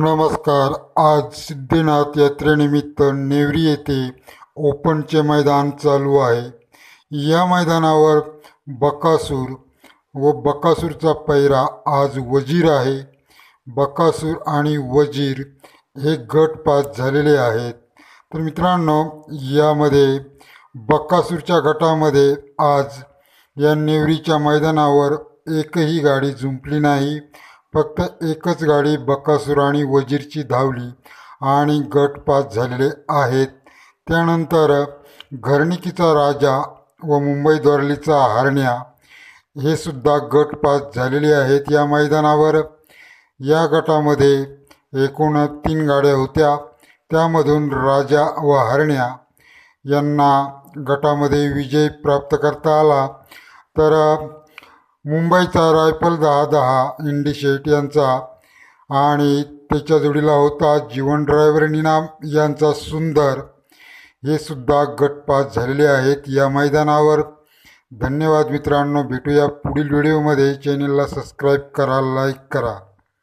नमस्कार. आज सिद्धिनाथ यात्रेनिमित्त नेवरी येथे ओपनचे मैदान चालू आहे. या मैदानावर बकासूर व बकासूरचा पैरा आज वजीर आहे. बकासूर आणि वजीर हे गट पास झालेले आहेत. तर मित्रांनो यामध्ये बकासूरच्या गटामध्ये आज या नेवरीच्या मैदानावर एकही गाडी जुंपली नाही. फक्त एकच गाडी बकासूर आणि वजीरची धावली आणि गट पास झालेले आहेत. त्यानंतर घरणिकीचा राजा व मुंबई द्वारलीचा हरण्या हे सुद्धा गट पास झालेले आहेत. या मैदानावर या गटामध्ये एकूण तीन गाड्या होत्या. त्यामधून राजा व हरण्या यांना गटामध्ये विजय प्राप्त करता आला. तर मुंबईचा रायफल दहा दहा इंडी शेट यांचा आणि त्याच्या जोडीला होता जीवन ड्रायव्हर निनाम यांचा सुंदर. हे सुद्धा गटपास झालेले आहेत. या मैदानावर धन्यवाद मित्रांनो. भेटूया पुढील व्हिडिओमध्ये. चॅनलला सबस्क्राईब करा लाईक करा.